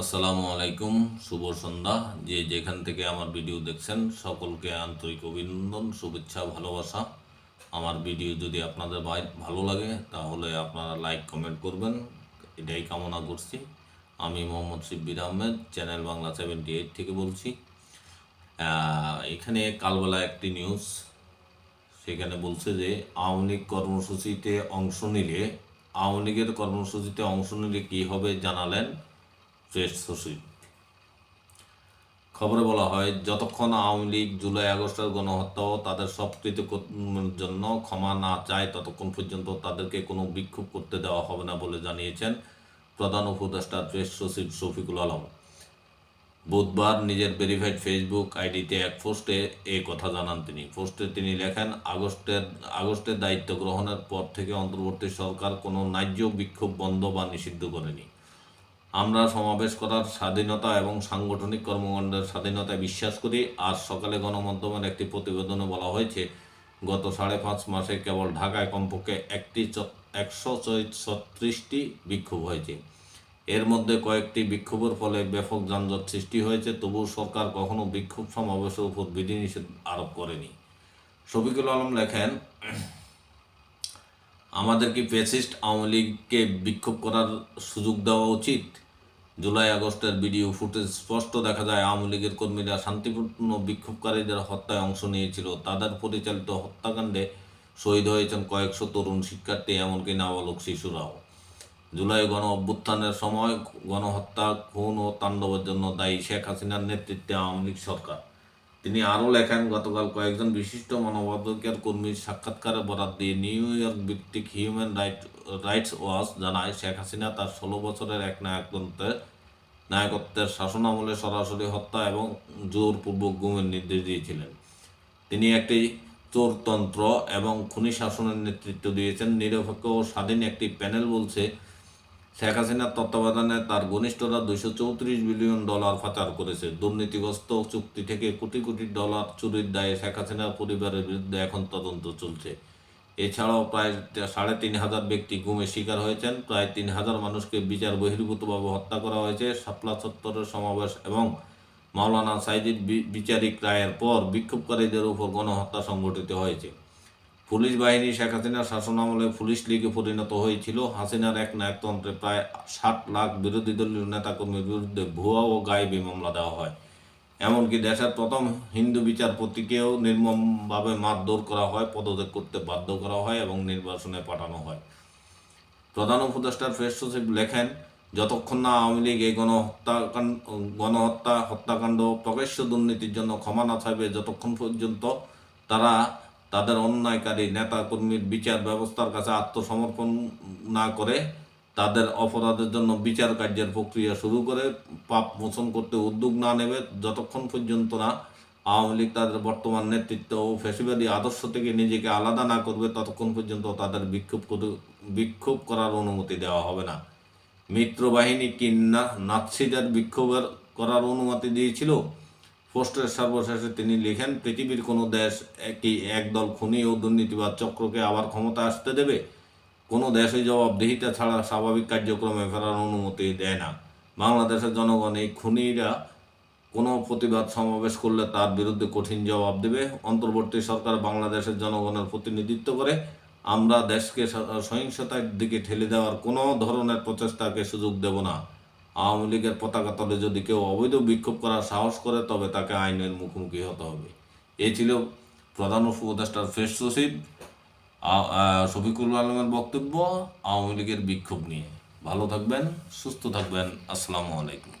আসসালামু আলাইকুম, শুভ সন্ধ্যা। যে যেখান থেকে আমার ভিডিও দেখছেন, সকলকে আন্তরিক অভিনন্দন, শুভেচ্ছা, ভালোবাসা। আমার ভিডিও যদি আপনাদের ভালো লাগে, তাহলে আপনারা লাইক, কমেন্ট করবেন। এটাই কামনা করছি। আমি Mohammad Shibbir Ahmed, channel Bangla seventy eight থেকে বলছি। এখানে কালবেলা একটি নিউজ। সেখানে বলছে যে, আওয়ামী লীগ কর্মসূচিতে অংশ নিলে আওয়ামী লীগের কর্মসূচিতে অংশ নিলে কী হবে জানালেন প্রেস সচিব খবরে বলা হয়, যতক্ষণ আওয়ামী লীগ জুলাই আগস্টের গণহত্যা তাদের সবকৃত জন্য ক্ষমা না চায়, ততক্ষণ পর্যন্ত তাদেরকে কোনো বিক্ষোভ করতে দেওয়া হবে না বলে জানিয়েছেন প্রধান উপদেষ্টা প্রেস সচিব শফিকুল আলম। বুধবার নিজের ভেরিফাইড ফেসবুক আইডিতে এক পোস্টে এই কথা জানান তিনি। পোস্টে তিনি লেখেন, আগস্টের আগস্টের দায়িত্ব গ্রহণের পর থেকে অন্তর্বর্তী সরকার কোনো ন্যায্য বিক্ষোভ বন্ধ বা নিষিদ্ধ করেনি। আমরা সমাবেশ করার স্বাধীনতা এবং সাংগঠনিক কর্মকাণ্ডের স্বাধীনতায় বিশ্বাস করি। আজ সকালে গণমাধ্যমের একটি প্রতিবেদনে বলা হয়েছে, গত সাড়ে পাঁচ মাসে কেবল ঢাকায় কমপক্ষে একটি একশো ছত্রিশটি বিক্ষোভ হয়েছে। এর মধ্যে কয়েকটি বিক্ষোভের ফলে ব্যাপক যানজট সৃষ্টি হয়েছে। তবুও সরকার কখনো বিক্ষোভ সমাবেশের উপর বিধিনিষেধ আরোপ করেনি। শফিকুল আলম লেখেন, আমাদের কি ফ্যাসিস্ট আওয়ামী লীগকে বিক্ষোভ করার সুযোগ দেওয়া উচিত? জুলাই আগস্টের ভিডিও ফুটেজ স্পষ্ট দেখা যায়, আওয়ামী লীগের কর্মীরা শান্তিপূর্ণ বিক্ষোভকারীদের হত্যায় অংশ নিয়েছিল। তাদের পরিচালিত হত্যাকাণ্ডে শহীদ হয়েছেন কয়েকশো তরুণ শিক্ষার্থী, এমনকি নাবালক শিশুরাও। জুলাই গণ অভ্যুত্থানের সময় গণহত্যা, খুন ও তাণ্ডবের জন্য দায়ী শেখ হাসিনার নেতৃত্বে আওয়ামী লীগ সরকার। তিনি আরও লেখেন, গতকাল কয়েকজন বিশিষ্ট মানবাধিকার কর্মীর সাক্ষাৎকারে বরাদ দিয়ে নিউ ইয়র্ক ভিত্তিক হিউম্যান রাইট, রাইটস ওয়াচ জানায়, শেখ হাসিনা তার ষোলো বছরের এক নায়কত্বের নায়কত্বের শাসনামলে সরাসরি হত্যা এবং জোরপূর্বক গুমের নির্দেশ দিয়েছিলেন। তিনি একটি চোরতন্ত্র এবং খুনি শাসনের নেতৃত্ব দিয়েছেন। নিরপেক্ষ ও স্বাধীন একটি প্যানেল বলছে শেখ হাসিনার তত্ত্বাবধানে তার ঘনিষ্ঠরা দুইশো চৌত্রিশ বিলিয়ন ডলার পাচার করেছে। দুর্নীতিগ্রস্ত চুক্তি থেকে কোটি কোটি ডলার চুরির দায়ে শেখ হাসিনার পরিবারের বিরুদ্ধে এখন তদন্ত চলছে। এছাড়াও প্রায় সাড়ে তিন হাজার ব্যক্তি গুমের শিকার হয়েছেন। প্রায় তিন হাজার মানুষকে বিচার বহির্ভূতভাবে হত্যা করা হয়েছে। শাপলা চত্বরের সমাবেশ এবং মাওলানা সাইদির বিচারিক রায়ের পর বিক্ষোভকারীদের উপর গণহত্যা সংঘটিত হয়েছে। পুলিশ বাহিনী শেখ হাসিনার শাসনামলে পুলিশ লীগে পরিণত হয়েছিল। হাসিনার এক নায়কতন্ত্রে প্রায় ষাট লাখ বিরোধী দলীয় নেতাকর্মীর বিরুদ্ধে ভুয়া ও গায়েবী মামলা দেওয়া হয়। এমনকি দেশের প্রথম হিন্দু বিচারপতিকেও নির্মমভাবে মারধর করা হয়, পদত্যাগ করতে বাধ্য করা হয় এবং নির্বাসনে পাঠানো হয়। প্রধান উপদেষ্টার ফেস সচিব লেখেন, যতক্ষণ না আওয়ামী লীগ এই গণহত্যাকাণ্ড, গণহত্যা, হত্যাকাণ্ড প্রকাশ্য দুর্নীতির জন্য ক্ষমা না চাইবে, যতক্ষণ পর্যন্ত তারা তাদের অন্যায়কারী নেতা কর্মীর বিচার ব্যবস্থার কাছে আত্মসমর্পণ না করে তাদের অপরাধের জন্য বিচার কার্যের প্রক্রিয়া শুরু করে, পাপ মোচন করতে উদ্যোগ না নেবে, যতক্ষণ পর্যন্ত না আওয়ামী লীগ তাদের বর্তমান নেতৃত্ব ও ফ্যাসিবাদী আদর্শ থেকে নিজেকে আলাদা না করবে, ততক্ষণ পর্যন্ত তাদের বিক্ষোভ বিক্ষোভ করার অনুমতি দেওয়া হবে না। মিত্রবাহিনী কি নাৎসিদের বিক্ষোভের করার অনুমতি দিয়েছিল? পোস্টের সর্বশেষে তিনি লিখেন, পৃথিবীর কোনো দেশ একটি একদল খুনি ও দুর্নীতিবাদ চক্রকে আবার ক্ষমতা আসতে দেবে? কোনো দেশই জবাবদিহিতা ছাড়া স্বাভাবিক কার্যক্রমে ফেরার অনুমতি দেয় না। বাংলাদেশের জনগণ এই খুনিরা কোনো প্রতিবাদ সমাবেশ করলে তার বিরুদ্ধে কঠিন জবাব দেবে। অন্তর্বর্তী সরকার বাংলাদেশের জনগণের প্রতিনিধিত্ব করে। আমরা দেশকে সহিংসতার দিকে ঠেলে দেওয়ার কোনো ধরনের প্রচেষ্টাকে সুযোগ দেব না। আওয়ামী লীগের পতাকা তলে যদি কেউ অবৈধ বিক্ষোভ করার সাহস করে, তবে তাকে আইনের মুখোমুখি হতে হবে। এই ছিল প্রধান উপদেষ্টার ফেস সচিব শফিকুল আলমের বক্তব্য আওয়ামী লীগের বিক্ষোভ নিয়ে। ভালো থাকবেন, সুস্থ থাকবেন। আসসালামু আলাইকুম।